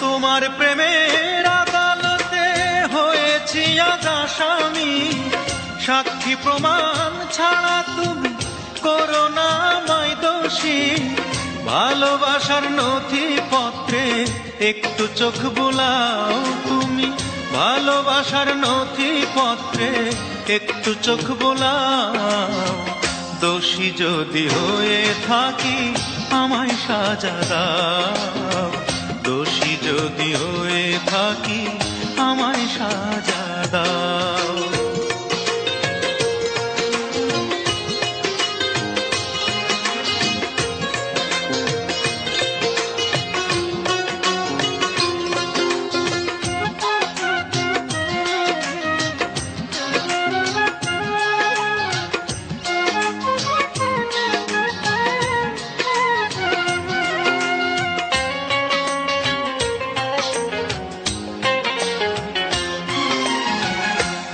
তোমার প্রেমের আদালতে হয়েছি আজ আসামি। সাক্ষী প্রমাণ ছাড়া তুমি করো না আমায় দোষী। ভালোবাসার নথি পত্রে একটু চোখ বুলাও তুমি। ভালোবাসার নথি পত্রে একটু চোখ বুলাও। দোষী যদি হয়ে থাকি, আমায় সাজা দাও। হয়ে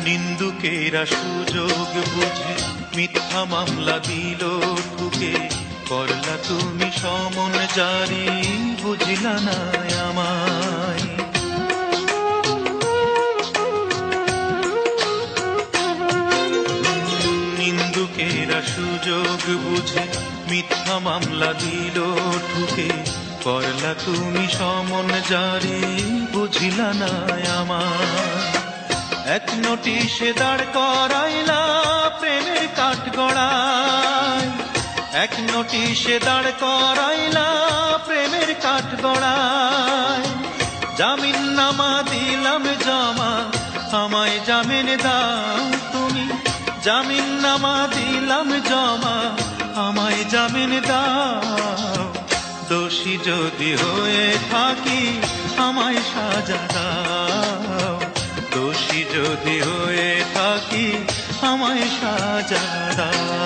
নিন্দুকেরা সুযোগ বুঝে, মিথ্যা মামলা দিল ঠুকে করলা তুমি সমন জারি, বুঝলা না আমায়। নিন্দুকেরা সুযোগ বুঝে, মিথ্যা মামলা দিল ঠুকে করলা তুমি সমন জারি, বুঝিলা না আমার এক নোটিশে দাঁড় করাইলা প্রেমের কাঠ গড়ায়। এক নোটিশে দাঁড় করাইলা প্রেমের কাঠ গড়ায়। জামিন নামা দিলাম জমা, আমায় জামিন দাও তুমি। জামিন নামা দিলাম জমা, আমায় জামিন দাও। দোষী যদি হয়ে থাকি, আমায় সাজা দাও। যদি হয়ে থাকি আমায় সাজা দাও।